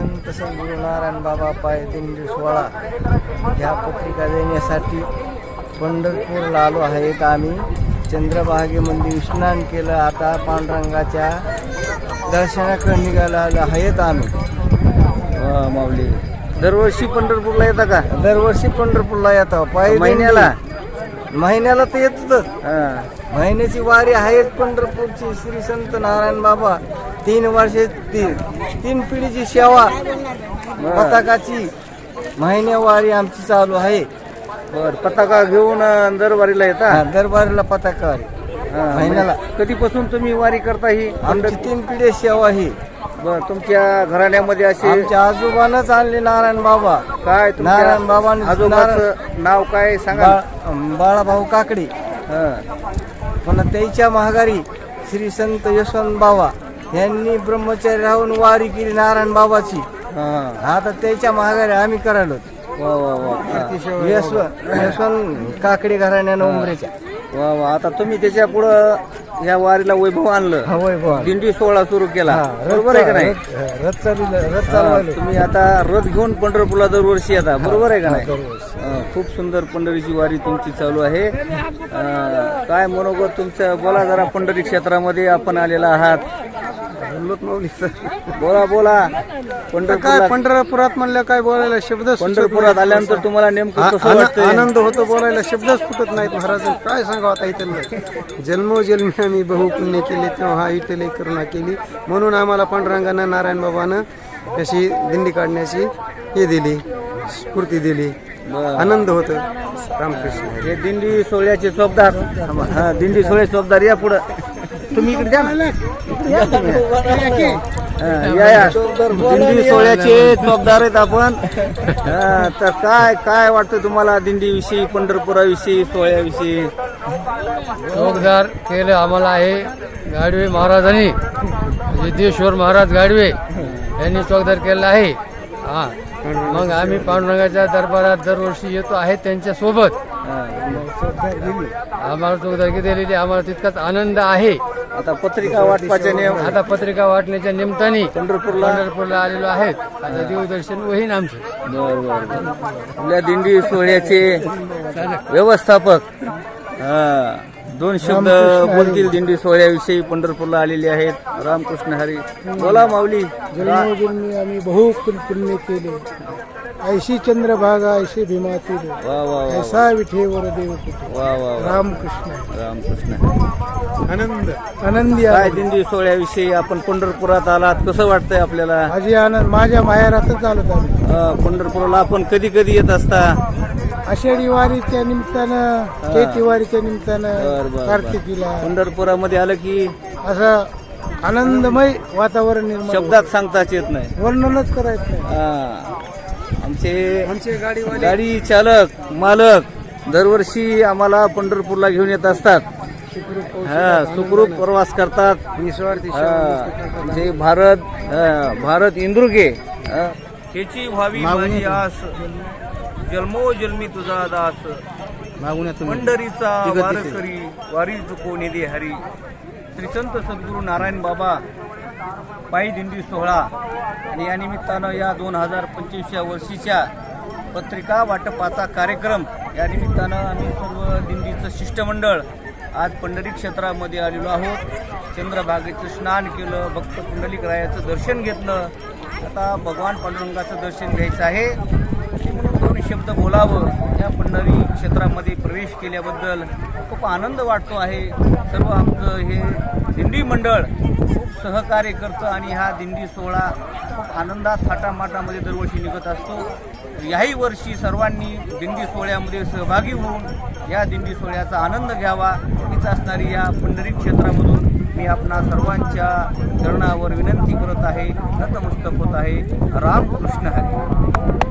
संत सद्गुरू नारायण बाबा पाय दिंडी सोहळा ह्या पत्रिका देण्यासाठी पंढरपूरला आलो आहेत आम्ही. चंद्रभागेमध्ये स्नान केलं आता पांडुरंगाच्या दर्शनाकडे निघायला आलो आहेत आम्ही. माऊली. दरवर्षी पंढरपूरला येता का? दरवर्षी पंढरपूरला येतो. पाय महिन्याला? महिन्याला तर येतच. हा. महिन्याची वारी आहे पंढरपूरची. श्री संत नारायण बाबा तीन वर्षे तीन तीन पिढीची सेवा पताकाची महिन्या वारी आमची चालू आहे. बर पताका घेऊन अं, दरबारीला येता? हा, दरबारीला पताकावारी हा. महिन्याला. कधीपासून तुम्ही वारी करता ही? आमची तीन पिढी सेवा ही. बर तुमच्या घराण्यामध्ये असे आमच्या आजोबानच आणले नारायण बाबा. काय नारायण बाबांनी आजोबाचं नाव काय सांगा बाळाभाऊ काकडे. हा. पुन्हा त्याच्या महागारी श्री संत यशवंत बाबा. यांनी ब्रह्मचारी राहून वारी केली नारायण बाबाची. हा. आता त्याच्या महागारी आम्ही करायलो. वा वा वा. हा. यशवंत यशवंत काकडे घराण्यानं उमरेच्या. वा वा. आता तुम्ही त्याच्या पुढं या वारीला वैभव आणलं. हवय. दिंडी सोहळा सुरू केला. बरोबर आहे का नाही? रथ- चालू रथ हा, चालवायलो तुम्ही आता रथ घेऊन पंढरपूरला दरवर्षी येता. बरोबर आहे का नाही. हा, खूप सुंदर पंढरीची वारी तुमची चालू आहे. अं, काय मनोगत तुमचं? बोला जरा पंढरी क्षेत्रामध्ये आपण आलेला आहात. बोला बोला. पंढरपूरला पंढरपुरात म्हणलं काय बोलायला शब्द पंढरपुरात आल्यानंतर तुम्हाला नेमकं कसं आनंद होतो बोलायला शब्दच फुटत नाहीत महाराज काय सांगावं आता इथं जन्मोजन्मी आम्ही बहु पुण्य केले तेव्हा इथले करुणा केली. म्हणून आम्हाला पांडुरंगानं नारायण बाबानं अशी दिंडी काढण्याची हे दिली स्फूर्ती दिली. आनंद होतो. रामकृष्ण. हे दिंडी सोहळ्याचे चौकदार. हा दिंडी सोहळे चौकदार या पुढं. तुम्ही इकडे द्या ना. इकडे या तुम्ही. हा, या या. दिंडी सोहळ्याचे चौकदार आहेत आपण. हा, तर काय काय वाटतं तुम्हाला दिंडीविषयी पंढरपुराविषयी सोहळ्याविषयी? चौकदार केलं आम्हाला आहे गाडवे महाराजांनी. सिद्धेश्वर महाराज गाडवे यांनी चौकदार केलेला आहे. हा. मग आम्ही पांडुरंगाच्या दरबारात दरवर्षी येतो आहे त्यांच्यासोबत आम्हाला चौकदारकी दिलेली आम्हाला तितकाच आनंद आहे. आता पत्रिका वाटपाचे नियम आता पत्रिका वाटण्याच्या निमित्ताने पंढरपूरला पंढरपूरला आलेलो आहेत. आता देवदर्शन होईन आमचं बर बर बर. आपल्या दिंडी सोहळ्याचे व्यवस्थापक. हा. दोन शब्द बोलतील दिंडी सोहळ्याविषयी पंढरपूरला आलेले आहेत. रामकृष्ण हरी. बोला माऊली. जन्मोजन्मी आम्ही बहु पुण्य केले. ऐशी चंद्रभागा ऐशी भीमाती वा वा वा ऐसा विठेवर देव वा वा रामकृष्ण रामकृष्ण आनंद. आनंदी काय दिंडी सोहळ्याविषयी आपण पंढरपुरात आलात? कसं वाटतंय आपल्याला? माझी आनंद माझ्या माहेरातच आलो पंढरपूरला आपण कधी कधी येत असता? आषाढी वारीच्या निमित्तानं चैती वारीच्या बर, निमित्तानं बर. कार्तिकीला पंढरपुरामध्ये आलं की असं आनंदमय वातावरण निर्माण. शब्दात सांगताच येत नाही. वर्णनच करायचं नाही. हा. आमचे आमचे गाडीवाले. गाडी चालक मालक दरवर्षी आम्हाला पंढरपूरला घेऊन येत असतात. हा सुखरूप प्रवास करतात. निस्वार्थी हा, म्हणजे भारत हा, भारत इंद्रुके हा. ह्याची व्हावी माझी आस. जन्मोजन्मी तुझा दास. पंढरीचा वारकरी वारी चुकवणे दे हरी. श्री संत सद्गुरू नारायण बाबा पायी दिंडी सोहळा. आणि या निमित्तानं या दोन हजार पंचवीसच्या वर्षीच्या पत्रिका वाटपाचा कार्यक्रम या निमित्तानं आम्ही सर्व दिंडीचं शिष्टमंडळ आज पंढरी क्षेत्रामध्ये आलेलो आहोत. चंद्रभागेचं स्नान केलं भक्त पुंडलिक रायाचं दर्शन घेतलं. आता भगवान पांडुरंगाचं दर्शन घ्यायचं आहे. दोन शब्द बोलावं या पंढरी क्षेत्रामध्ये प्रवेश केल्याबद्दल खूप आनंद वाटतो आहे. सर्व आमचं हे दिंडी मंडळ खूप सहकार्य करतं आणि हा दिंडी सोहळा खूप आनंदात थाटामाटामध्ये दरवर्षी निघत असतो. याही वर्षी सर्वांनी दिंडी सोहळ्यामध्ये सहभागी होऊन या दिंडी सोहळ्याचा आनंद घ्यावा हीच असणारी या पंढरी क्षेत्रामधून मी आपणा सर्वांच्या चरणावर विनंती करत आहे. नतमस्तक होत आहे. रामकृष्ण हरी.